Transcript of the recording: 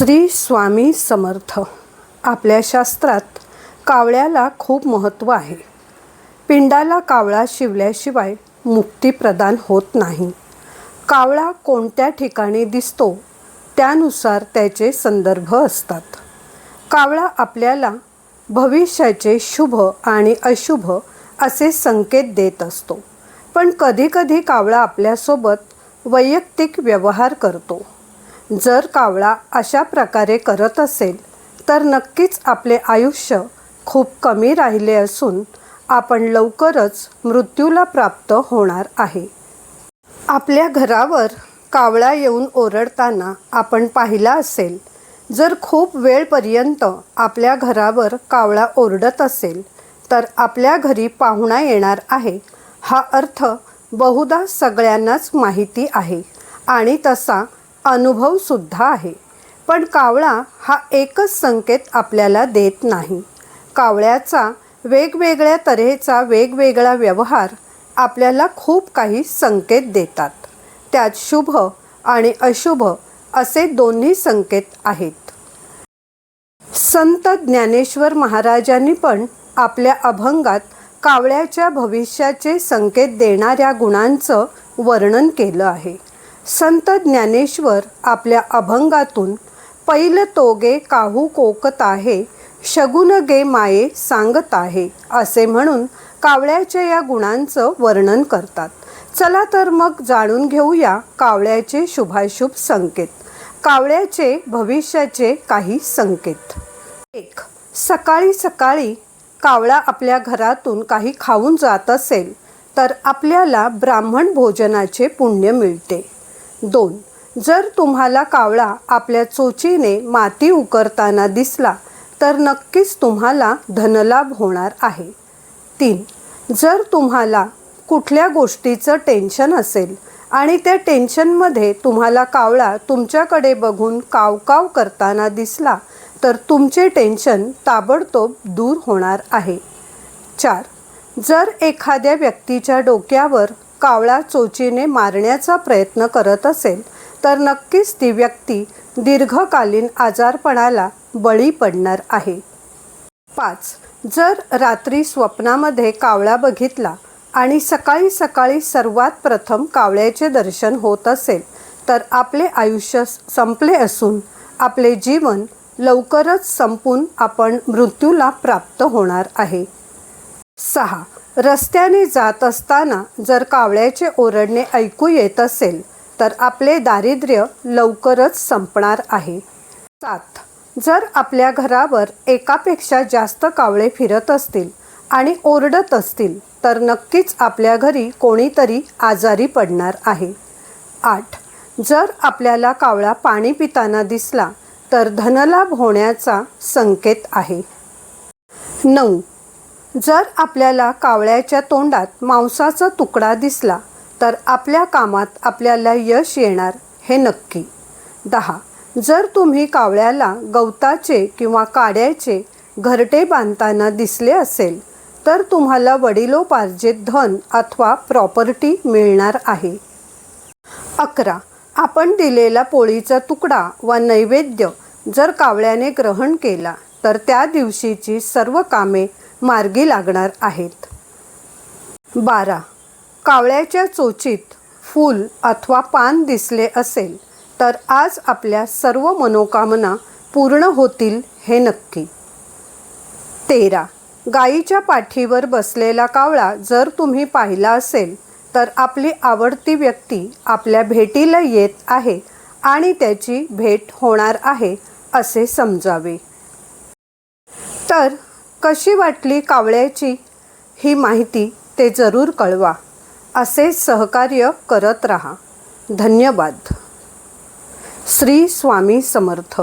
श्री स्वामी समर्थ. आपल्या शास्त्रात कावळ्याला खूप महत्त्व आहे. पिंडाला कावळा शिवल्याशिवाय मुक्ती प्रदान होत नाही. कावळा कोणत्या ठिकाणी दिसतो त्यानुसार त्याचे संदर्भ असतात. कावळा आपल्याला भविष्याचे शुभ आणि अशुभ असे संकेत देत असतो. पण कधीकधी कावळा आपल्यासोबत वैयक्तिक व्यवहार करतो. जर कावळा अशा प्रकारे करत असेल तर नक्कीच आपले आयुष्य खूप कमी राहिले असून आपण लवकरच मृत्यूला प्राप्त होणार आहे. आपल्या घरावर कावळा येऊन ओरडताना आपण पाहिला असेल जर खूप वेळपर्यंत आपल्या घरावर कावळा ओरडत असेल तर आपल्या घरी पाहुणा येणार आहे हा अर्थ बहुधा सगळ्यांनाच माहिती आहे. आणि तसा अनुभवसुद्धा आहे. पण कावळा हा एकच संकेत आपल्याला देत नाही. कावळ्याचा वेगवेगळ्या तऱ्हेचा वेगवेगळा व्यवहार आपल्याला खूप काही संकेत देतात. त्यात शुभ आणि अशुभ असे दोन्ही संकेत आहेत. संत ज्ञानेश्वर महाराजांनी पण आपल्या अभंगात कावळ्याच्या भविष्याचे संकेत देणाऱ्या गुणांचं वर्णन केलं आहे. संत ज्ञानेश्वर आपल्या अभंगातून पैल तोगे काहू कोकत आहे शगुन गे माये सांगत आहे असे म्हणून कावळ्याच्या या गुणांचं वर्णन करतात. चला तर मग जाणून घेऊया कावळ्याचे शुभाशुभ संकेत. कावळ्याचे भविष्याचे काही संकेत. एक सकाळी सकाळी कावळा आपल्या घरातून काही खाऊन जात असेल तर आपल्याला ब्राह्मण भोजनाचे पुण्य मिळते. दोन. जर तुम्हाला कावळा आपल्या चोचीने माती उकरताना दिसला तर नक्कीच तुम्हाला धनलाभ होणार आहे. तीन. जर तुम्हाला कुठल्या गोष्टीचं टेन्शन असेल आणि त्या टेन्शनमध्ये तुम्हाला कावळा तुमच्याकडे बघून कावकाव करताना दिसला तर तुमचे टेन्शन ताबडतोब दूर होणार आहे. चार. जर एखाद्या व्यक्तीच्या डोक्यावर कावळा चोचीने मारण्याचा प्रयत्न करत असेल तर नक्कीच ती व्यक्ती दीर्घकालीन आजारपणाला बळी पडणार आहे. पाच. जर रात्री स्वप्नामध्ये कावळा बघितला आणि सकाळी सकाळी सर्वात प्रथम कावळ्याचे दर्शन होत असेल तर आपले आयुष्य संपले असून आपले जीवन लवकरच संपून आपण मृत्यूला प्राप्त होणार आहे. सहा. रस्त्याने जात असताना जर कावळ्याचे ओरडणे ऐकू येत असेल तर आपले दारिद्र्य लवकरच संपणार आहे. सात. जर आपल्या घरावर एकापेक्षा जास्त कावळे फिरत असतील आणि ओरडत असतील तर नक्कीच आपल्या घरी कोणीतरी आजारी पडणार आहे. आठ. जर आपल्याला कावळा पाणी पिताना दिसला तर धनलाभ होण्याचा संकेत आहे. नऊ. जर आपल्याला कावळ्याच्या तोंडात मांसाचा तुकडा दिसला तर आपल्या कामात आपल्याला यश येणार हे नक्की. दहा. जर तुम्ही कावळ्याला गवताचे किंवा काड्याचे घरटे बांधताना दिसले असेल तर तुम्हाला वडिलोपार्जित धन अथवा प्रॉपर्टी मिळणार आहे. अकरा. आपण दिलेला पोळीचा तुकडा व नैवेद्य जर कावळ्याने ग्रहण केला तर त्या दिवशीची सर्व कामे मार्गी लागणार आहेत. बारा. कावळ्याच्या चोचीत फूल अथवा पान दिसले असेल तर आज आपल्या सर्व मनोकामना पूर्ण होतील हे नक्की. तेरा. गाईच्या पाठीवर बसलेला कावळा जर तुम्ही पाहिला असेल तर आपली आवडती व्यक्ती आपल्या भेटीला येत आहे आणि त्याची भेट होणार आहे असे समजावे. तर कशी वाटली कावळ्याची? ही माहिती ते जरूर कळवा. असे सहकार्य करत रहा. धन्यवाद. श्री स्वामी समर्थ.